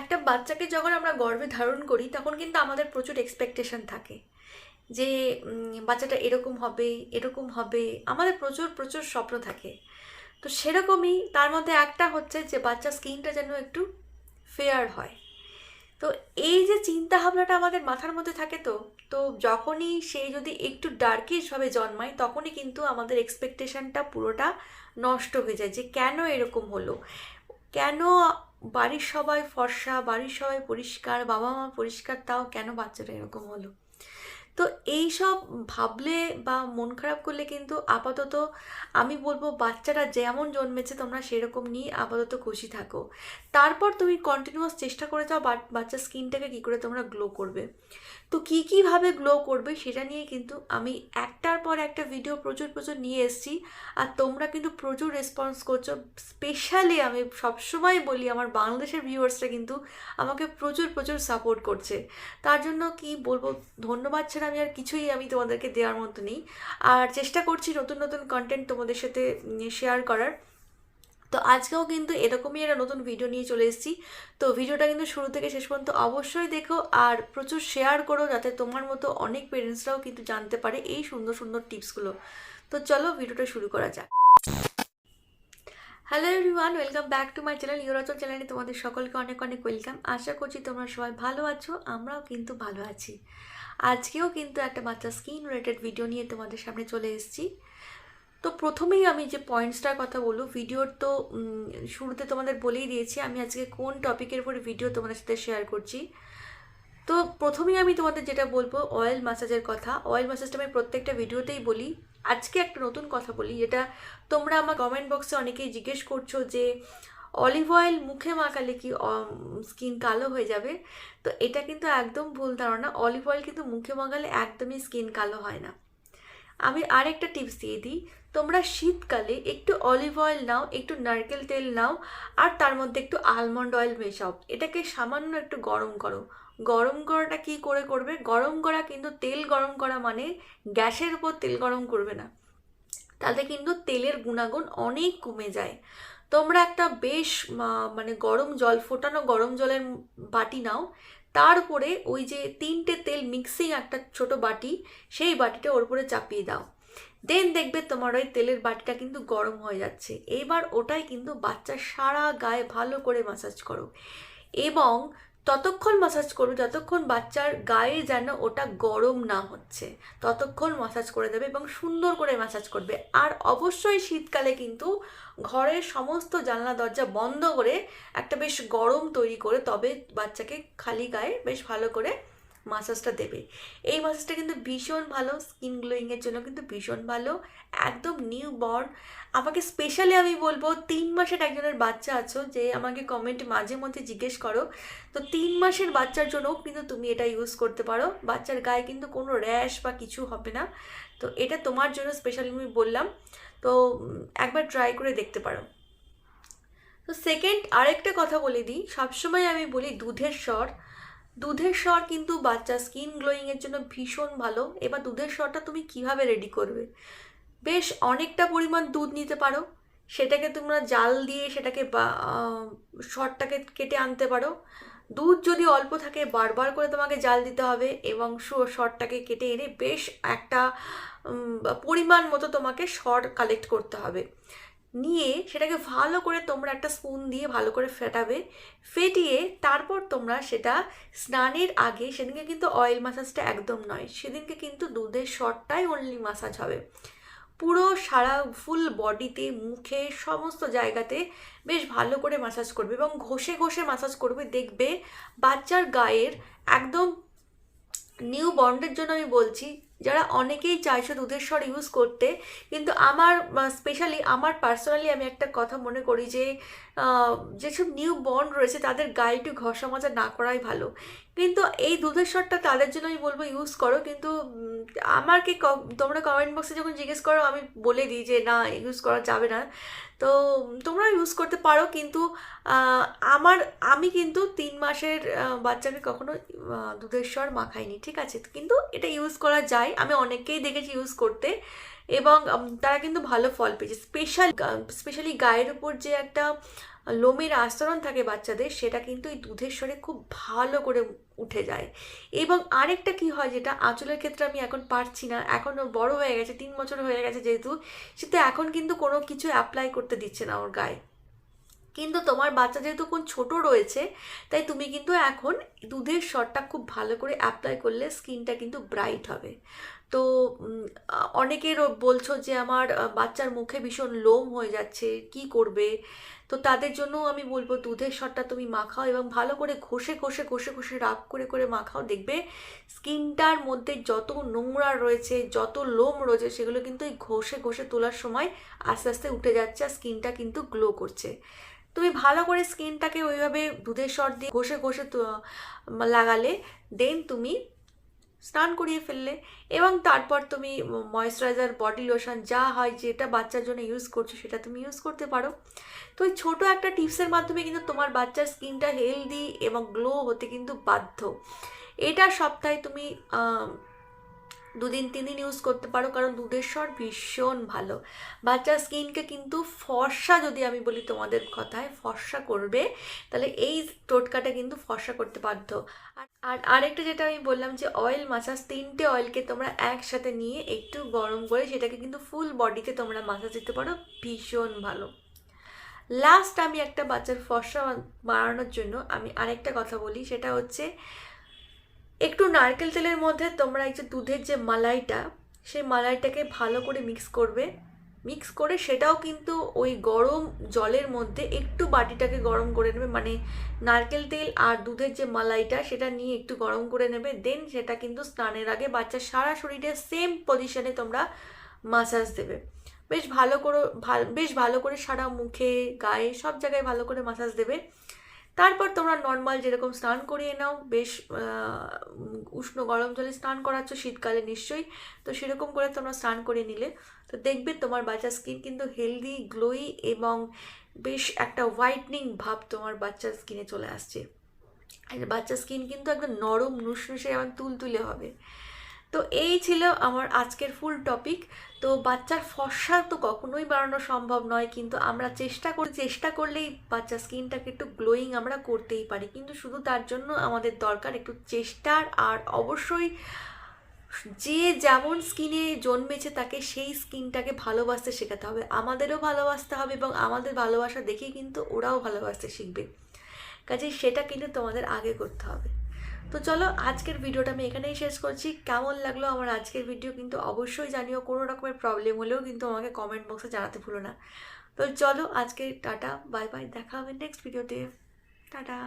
একটা বাচ্চাকে যখন আমরা গর্ভে ধারণ করি, তখন কিন্তু আমাদের প্রচুর এক্সপেকটেশন থাকে যে বাচ্চাটা এরকম হবে এরকম হবে। আমাদের প্রচুর প্রচুর স্বপ্ন থাকে। তো সেরকমই তার মধ্যে একটা হচ্ছে যে, বাচ্চার স্কিনটা যেন একটু ফেয়ার হয়। তো এই যে চিন্তা ভাবনাটা আমাদের মাথার মধ্যে থাকে তো তো যখনই সে যদি একটু ডার্কিশভাবে জন্মায়, তখনই কিন্তু আমাদের এক্সপেকটেশনটা পুরোটা নষ্ট হয়ে যায় যে, কেন এরকম হলো? কেন বাড়ির সবাই ফর্সা বাড়ির সবাই পরিষ্কার বাবা মা পরিষ্কার তাও কেন বাচ্চাটা এরকম হলো? তো এই সব ভাবলে বা মন খারাপ করলে কিন্তু আপাতত আমি বলব বাচ্চাটা যেমন জন্মেছে তোমরা সেরকম নিয়ে আপাতত খুশি থাকো। তারপর তুমি কন্টিনিউয়াস চেষ্টা করে যাও বাচ্চার স্কিনটাকে কী করে তোমরা গ্লো করবে। তো কী কীভাবে গ্লো করবে সেটা নিয়ে কিন্তু আমি একটার পর একটা ভিডিও প্রচুর প্রচুর নিয়ে এসেছি। আর তোমরা কিন্তু প্রচুর রেসপন্স করছ। স্পেশালি আমি সবসময় বলি আমার বাংলাদেশের ভিউয়ার্সরা কিন্তু আমাকে প্রচুর প্রচুর সাপোর্ট করছে। তার জন্য কি বলব ধন্যবাদ ছাড়া আমি আর কিছুই আমি তোমাদেরকে দেওয়ার মতো নেই। আর চেষ্টা করছি নতুন নতুন কন্টেন্ট তোমাদের সাথে শেয়ার করার। তো আজকেও কিন্তু এরকমই একটা নতুন ভিডিও নিয়ে চলে এসেছি। তো ভিডিওটা কিন্তু শুরু থেকে শেষ পর্যন্ত অবশ্যই দেখো আর প্রচুর শেয়ার করো যাতে তোমার মতো অনেক পেরেন্টসরাও কিন্তু জানতে পারে এই সুন্দর সুন্দর টিপসগুলো তো চলো ভিডিওটা শুরু করা যাক। Hello everyone welcome back to my channel ইউরাচল চ্যানেলে তোমাদের সকলকে অনেক অনেক ওয়েলকাম আশা করছি তোমরা সবাই ভালো আছো, আমরাও কিন্তু ভালো আছি। আজকেও কিন্তু একটা বাচ্চা স্কিন রিলেটেড ভিডিও নিয়ে তোমাদের সামনে চলে এসেছি। তো প্রথমেই আমি যে পয়েন্টসটার কথা বলব ভিডিওর তো শুরুতে তোমাদের বলেই দিয়েছি, আমি আজকে কোন টপিকের উপরে ভিডিও তোমাদের সাথে শেয়ার করছি। তো প্রথমেই আমি তোমাদের যেটা বলব অয়েল ম্যাসাজের কথা। অয়েল ম্যাসাজটা আমি প্রত্যেকটা ভিডিওতেই বলি। আজকে একটা নতুন কথা বলি, যেটা তোমরা আমার কমেন্ট বক্সে অনেকেই জিজ্ঞেস করছ যে অলিভ অয়েল মুখে মাখালে কি স্কিন কালো হয়ে যাবে? তো এটা কিন্তু একদম ভুল ধারণা। অলিভ অয়েল কিন্তু মুখে মাখালে একদমই স্কিন কালো হয় না। আমি আরেকটা টিপস দিয়ে দিই। তোমরা শীতকালে একটু অলিভ অয়েল নাও, একটু নারকেল তেল নাও, আর তার মধ্যে একটু আলমন্ড অয়েল মেশাও। এটাকে সামান্য একটু গরম করো। গরম করাটা কি করে করবে? গরম করা কিন্তু তেল গরম করা মানে গ্যাসের উপর তেল গরম করবে না। তাতে কিন্তু তেলের গুণাগুণ অনেক কমে যায়। তোমরা একটা বেশ মানে গরম জল, ফোটানো গরম জলের বাটি নাও। তার উপরে ওই যে তিনটে তেল মিক্সিং একটা ছোট বাটি, সেই বাটিটা ওর উপরে চাপিয়ে দাও। দেন দেখবে তোমার ওই তেলের বাটিটা কিন্তু গরম হয়ে যাচ্ছে। এবার ওটাই কিন্তু বাচ্চার সারা গায়ে ভালো করে মাসাজ করো। এবং ততক্ষণ মাসাজ করবে যতক্ষণ বাচ্চার গায়ে যেন ওটা গরম না হচ্ছে। ততক্ষণ মাসাজ করে দেবে এবং সুন্দর করে মাসাজ করবে। আর অবশ্যই শীতকালে কিন্তু ঘরের সমস্ত জানলা, দরজা বন্ধ করে একটা বেশ গরম তৈরি করে তবে বাচ্চাকে খালি গায়ে বেশ ভালো করে মাসাজটা দেবে। এই মাসাজটা কিন্তু ভীষণ ভালো স্কিন গ্লোয়িংয়ের জন্য কিন্তু ভীষণ ভালো, একদম নিউ বর্ন আমাকে স্পেশালি আমি বলব, তিন মাসের একজনের বাচ্চা আছো যে আমাকে কমেন্ট মাঝে মধ্যে জিজ্ঞেস করো, তো তিন মাসের বাচ্চার জন্যও কিন্তু তুমি এটা ইউজ করতে পারো। বাচ্চার গায়ে কিন্তু কোনো র্যাশ বা কিছু হবে না। তো এটা তোমার জন্য স্পেশালি আমি বললাম, তো একবার ট্রাই করে দেখতে পারো। তো সেকেন্ড আরেকটা কথা বলে দিই, সবসময় আমি বলি দুধের স্বর দুধের স্বর কিন্তু বাচ্চা স্কিন গ্লোয়িংয়ের জন্য ভীষণ ভালো। এবার দুধের স্বরটা তুমি কীভাবে রেডি করবে? বেশ অনেকটা পরিমাণ দুধ নিতে পারো। সেটাকে তোমরা জাল দিয়ে সেটাকে আহ, কেটে আনতে পারো। দুধ যদি অল্প থাকে বারবার করে তোমাকে জাল দিতে হবে এবং স- স্বরটাকে কেটে এনে বেশ একটা পরিমাণ মতো তোমাকে স্বর কালেক্ট করতে হবে। নিয়ে সেটাকে ভালো করে তোমরা একটা স্পুন দিয়ে ভালো করে ফেটাবে, ফেটিয়ে তারপর তোমরা সেটা স্নানের আগে, সেদিনকে কিন্তু অয়েল মাসাজটা একদম নয়, সেদিনকে কিন্তু দুধের শটটাই অনলি মাসাজ হবে। পুরো সারা ফুল বডিতে মুখে, সমস্ত জায়গাতে বেশ ভালো করে মাসাজ করবে এবং ঘষে ঘষে মাসাজ করবে, দেখবে বাচ্চার গায়ের একদম নিউ বন্ডের জন্য আমি বলছি, যারা অনেকেই চাইছো দুধের স্বর ইউজ করতে, কিন্তু আমার স্পেশালি আমার পার্সোনালি আমি একটা কথা মনে করি যে যেসব নিউ বন্ড রয়েছে, তাদের গায়ে ঘষা মাজা না করাই ভালো। কিন্তু এই দুধের স্বরটা তাদের জন্য আমি বলব ইউজ করো, কিন্তু আমাকে ক- তোমরা কমেন্ট বক্সে যখন জিজ্ঞেস করো, আমি বলে দিই যে, না ইউজ করা যাবে না। তো, তোমরা ইউজ করতে পারো, কিন্তু আমার, আমি কিন্তু তিন মাসের বাচ্চাকে কখনো দুধের স্বর মাখাইনি, ঠিক আছে? কিন্তু এটা ইউজ করা যায়। আমি অনেককেই দেখেছি ইউজ করতে এবং তারা কিন্তু ভালো ফল পেয়েছে। স্পেশাল স্পেশালি গায়ের উপর যে একটা লোমের আস্তরণ থাকে বাচ্চাদের, সেটা কিন্তু এই দুধের স্বরে খুব ভালো করে উঠে যায়। এবং আরেকটা কি হয় যেটা, আঁচলের ক্ষেত্রে আমি এখন পারছি না, এখনও বড় হয়ে গেছে, তিন বছর হয়ে গেছে যেহেতু সেটা এখন কিন্তু কোনো কিছু অ্যাপ্লাই করতে দিচ্ছে না ওর গায়ে। কিন্তু তোমার বাচ্চা যেহেতু কোন ছোট রয়েছে, তাই তুমি কিন্তু এখন দুধের শটটা খুব ভালো করে অ্যাপ্লাই করলে স্কিনটা কিন্তু ব্রাইট হবে। তো অনেকের বলছো যে আমার বাচ্চার মুখে ভীষণ লোম হয়ে যাচ্ছে, কি করবে? তো তাদের জন্য আমি বলব দুধের সরটা তুমি মাখাও এবং ভালো করে ঘষে ঘষে ঘষে ঘষে রাব করে করে মাখাও। দেখবে স্কিনটার মধ্যে যত নোংরা রয়েছে, যত লোম রয়েছে, সেগুলো কিন্তু এই ঘষে ঘষে তোলার সময় আস্তে আস্তে উঠে যাচ্ছে আর স্কিনটা কিন্তু গ্লো করছে। তুমি ভালো করে স্কিনটাকে ওইভাবে দুধের সর দিয়ে ঘষে ঘষে লাগালে, দেন তুমি স্নান করিয়ে ফেললে এবং তারপর তুমি ময়েশ্চারাইজার বডি লোশন যা হয় যেটা বাচ্চার জন্য ইউজ করছ সেটা তুমি ইউজ করতে পারো। তো ওই ছোটো একটা টিপসের মাধ্যমে কিন্তু তোমার বাচ্চার স্কিনটা হেলদি এবং গ্লো হতে কিন্তু বাধ্য। এটা সপ্তাহে তুমি দুদিন, তিন দিন ইউজ করতে পারো, কারণ দুধের স্বর ভীষণ ভালো। বাচ্চার স্কিনকে কিন্তু ফর্সা যদি আমি বলি তোমাদের কথায়, ফর্সা করবে, তাহলে এই টোটকাটা কিন্তু ফর্সা করতে বাধ্য। আর আর আরেকটা যেটা আমি বললাম যে অয়েল মাসাজ তিনটে অয়েলকে তোমরা একসাথে নিয়ে একটু গরম করে সেটাকে কিন্তু ফুল বডিতে তোমরা মাসাজ দিতে পারো, ভীষণ ভালো। লাস্ট আমি একটা বাচ্চার ফর্সা বাড়ানোর জন্য আমি আরেকটা কথা বলি, সেটা হচ্ছে একটু নারকেল তেলের মধ্যে তোমরা এই যে দুধের যে মালাইটা, সেই মালাইটাকে ভালো করে মিক্স করবে। মিক্স করে সেটাও কিন্তু ওই গরম জলের মধ্যে একটু বাটিটাকে গরম করে নেবে। মানে নারকেল তেল আর দুধের যে মালাইটা, সেটা নিয়ে একটু গরম করে নেবে। দেন সেটা কিন্তু স্নানের আগে বাচ্চার সারা শরীরে সেম পজিশনে তোমরা মাসাজ দেবে। বেশ ভালো করে বেশ ভালো করে সারা মুখে, গায়ে, সব জায়গায় ভালো করে মাসাজ দেবে। তারপর তোমরা নর্মাল যেরকম স্নান করিয়ে নাও, বেশ উষ্ণ গরম জলে স্নান করাচ্ছ, শীতকালে নিশ্চয়ই, তো সেরকম করে তোমরা স্নান করে নিলে। তো দেখবে তোমার বাচ্চার স্কিন কিন্তু হেলদি গ্লোই এবং বেশ একটা হোয়াইটনিং ভাব তোমার বাচ্চার স্কিনে চলে আসছে। বাচ্চার স্কিন কিন্তু একদম নরম, নুসনুসে এবং তুলতুলে হবে। তো এই ছিল আমার আজকের ফুল টপিক তো বাচ্চার ফর্সা তো কখনোই বাড়ানো সম্ভব নয়, কিন্তু আমরা চেষ্টা করি, চেষ্টা করলেই বাচ্চার স্কিনটাকে একটু গ্লোয়িং আমরা করতেই পারি। কিন্তু শুধু তার জন্য আমাদের দরকার একটু চেষ্টার, আর অবশ্যই যে যেমন স্কিনে জন্মেছে তাকে সেই স্কিনটাকে ভালোবাসতে শেখাতে হবে। আমাদেরও ভালোবাসতে হবে এবং আমাদের ভালোবাসা দেখেই কিন্তু ওরাও ভালোবাসতে শিখবে। কাজে সেটা কিন্তু তোমাদের আগে করতে হবে। তো চলো আজকের ভিডিওটা আমি এখানেই শেষ করছি। কেমন লাগল আমার আজকের ভিডিও কিন্তু অবশ্যই জানিও, কোনো রকমের প্রবলেম হলেও কিন্তু আমাকে কমেন্ট বক্সে জানাতে ভুলো না। তো চলো আজকে টাটা বাই বাই দেখা হবে নেক্সট ভিডিওতে টাটা।